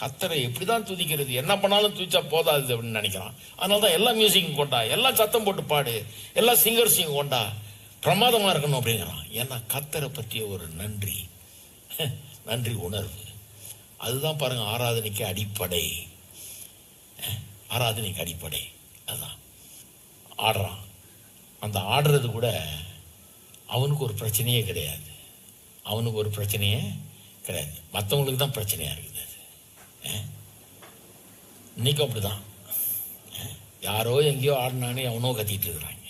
கத்தரை எப்படிதான் துதிக்கிறது? என்ன பண்ணாலும் துதிச்சா போதாது அப்படின்னு நினைக்கிறான். அதனால தான் எல்லா மியூசிக்கும் கொண்டா எல்லாம் சத்தம் போட்டு பாடு எல்லா சிங்கர்ஸையும் கொண்டா பிரமாதமாக இருக்கணும் அப்படிங்கிறான். ஏன்னா கத்தரை பற்றிய ஒரு நன்றி. நன்றி உணர்வு. அதுதான் பாருங்க ஆராதனைக்கு அடிப்படை. ஆராதனைக்கு அடிப்படை. அதுதான் ஆடுறான். அந்த ஆடுறது கூட அவனுக்கு ஒரு பிரச்சனையே கிடையாது. அவனுக்கு ஒரு பிரச்சனையே கிடையாது. மற்றவங்களுக்கு தான் பிரச்சனையாக இருக்குது. அது அப்படி தான் அப்படிதான். யாரோ எங்கேயோ ஆடினானே அவனோ கத்திட்டு இருக்கிறாங்க.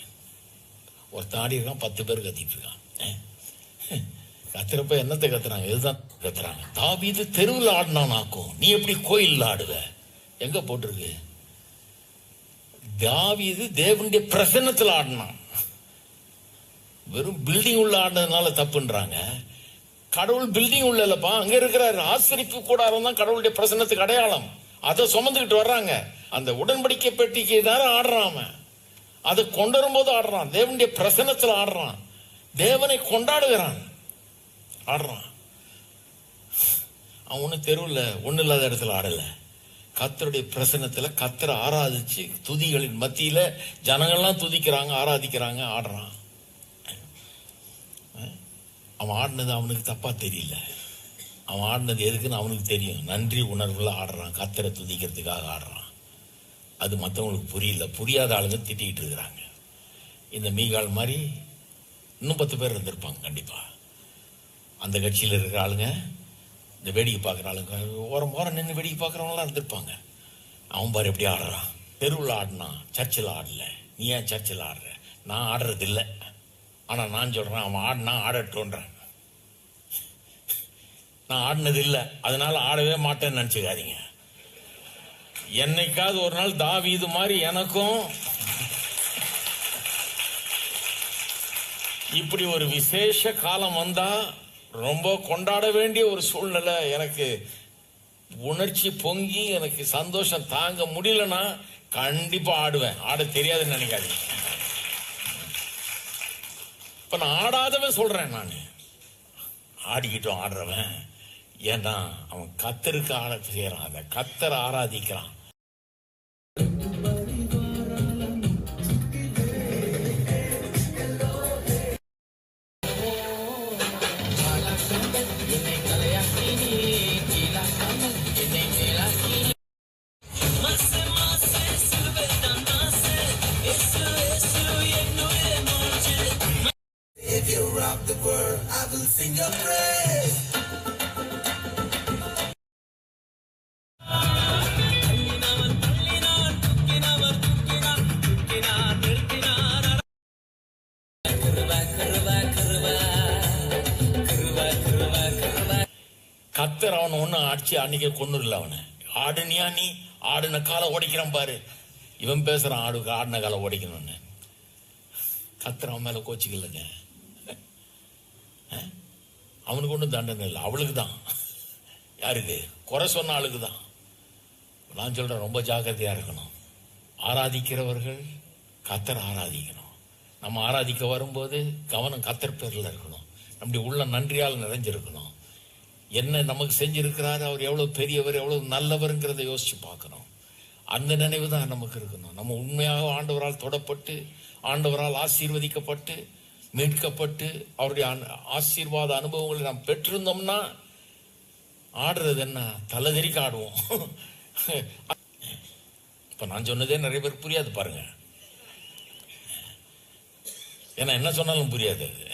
ஒருத்தன் ஆடி இருக்கான் பத்து பேர் கத்திட்டு இருக்கான். கத்துறப்ப என்னத்தை கத்துறாங்க? இதுதான் கத்துறாங்க? இது தெருவில் ஆடினானாக்கும் நீ எப்படி கோயிலில் ஆடுவ? எங்க போட்டிருக்கு? தாவீது தேவனுடைய பிரசன்னத்தில் ஆடினான். வெறும் பில்டிங் உள்ள ஆடினதுனால தப்புன்றாங்க. கடவுள் பில்டிங் உள்ள இல்லப்பா. அங்க இருக்கிறாரு. ஆசிரிப்பு கூடாரம் தான் கடவுளுடைய பிரசனத்துக்கு அடையாளம். அதை சுமந்துக்கிட்டு வர்றாங்க. அந்த உடன்படிக்கை பெட்டிக்கு நேரம் ஆடுறான் அவன். அதை கொண்டு வரும்போது ஆடுறான். தேவனுடைய பிரசன்னத்தில் ஆடுறான். தேவனை கொண்டாடுகிறான். ஆடுறான். அவன் ஒன்றும் தெருவில் ஒன்றும் இல்லாத இடத்துல ஆடலை. கத்தருடைய பிரசன்னத்தில் கத்தரை ஆராதிச்சு துதிகளின் மத்தியில் ஜனங்கள்லாம் துதிக்கிறாங்க ஆராதிக்கிறாங்க ஆடுறான். அவன் ஆடினது அவனுக்கு தப்பாக தெரியல. அவன் ஆடினது எதுக்குன்னு அவனுக்கு தெரியும். நன்றி உணர்வுல ஆடுறான். கத்தரை துதிக்கிறதுக்காக ஆடுறான். அது மற்றவங்களுக்கு புரியல. புரியாத ஆளுங்க திட்டிகிட்டு இருக்கிறாங்க. இந்த மீகால் மாதிரி இன்னும் பத்து பேர் இருந்திருப்பாங்க கண்டிப்பாக அந்த கட்சியில் இருக்கிற ஆளுங்க இந்த வேடிக்கை பார்க்குற ஆளுங்க ஓரம் ஓரம் நின்று வேடிக்கை பார்க்குறவங்களாம் இருந்திருப்பாங்க. அவன் பாரு எப்படி ஆடுறான். தெருவில் ஆடினான். சர்ச்சில் ஆடல. நீ ஏன் சர்ச்சில் ஆடுற? நான் ஆடுறதில்லை. ஆனால் நான் சொல்கிறேன் அவன் ஆடினா ஆடட்டும்ன்றேன். நான் ஆடினது இல்லை அதனால் ஆடவே மாட்டேன்னு நினச்சிக்காதீங்க. என்னைக்காவது ஒரு நாள் தாவி இது மாதிரி எனக்கும் இப்படி ஒரு விசேஷ காலம் வந்தால் ரொம்ப கொண்டாட வேண்டிய ஒரு சூழ்நிலை எனக்கு உணர்ச்சி பொங்கி எனக்கு சந்தோஷம் தாங்க முடியலன்னா கண்டிப்பாக ஆடுவேன். ஆட தெரியாதுன்னு நினைக்காதீங்க. இப்ப நான் ஆடாதவன் சொல்றேன் நான். ஆடிக்கிட்டும் ஆடுறவன். ஏன்னா அவன் கத்தருக்கு ஆட செய்யறான். அந்த கத்தரை ஆராதிக்கிறான். Sing your praise. கத்தர் அவன் ஒன்னும் அடிச்சு அன்னைக்கு கொண்டு இல்லை அவனை. ஆடுனியா நீ? ஆடுன காலை உடைக்கிறான் பாரு. இவன் பேசுறான் ஆடு ஆடின காலை உடைக்கணும்னு கத்தர் அவன் மேல கோச்சிக்கலங்க. அவனுக்கு ஒன்றும் தண்டனை இல்லை. அவளுக்கு தான். யாருக்கு? குறை சொன்ன ஆளுக்கு தான். நான் சொல்கிறேன் ரொம்ப ஜாக்கிரதையாக இருக்கணும். ஆராதிக்கிறவர்கள் கத்தர் ஆராதிக்கணும். நம்ம ஆராதிக்க வரும்போது கவனம் கத்தர் பேரில் இருக்கணும். நம்முடைய உள்ள நன்றியால் நிறைஞ்சிருக்கணும். என்ன நமக்கு செஞ்சுருக்கிறாரு அவர் எவ்வளோ பெரியவர் எவ்வளோ நல்லவருங்கிறத யோசிச்சு பார்க்கணும். அந்த நினைவு தான் நமக்கு இருக்கணும். நம்ம உண்மையாக ஆண்டவரால் தொடப்பட்டு ஆண்டவரால் ஆசீர்வதிக்கப்பட்டு மீட்கப்பட்டு அவருடைய ஆசீர்வாத அனுபவங்களை நாம் பெற்றிருந்தோம்னா ஆடுறது என்ன? தலைதெறிக்க ஆடுவோம். இப்ப நான் சொன்னதே நிறைய பேருக்கு புரியாது பாருங்க. ஏன்னா என்ன சொன்னாலும் புரியாது அது.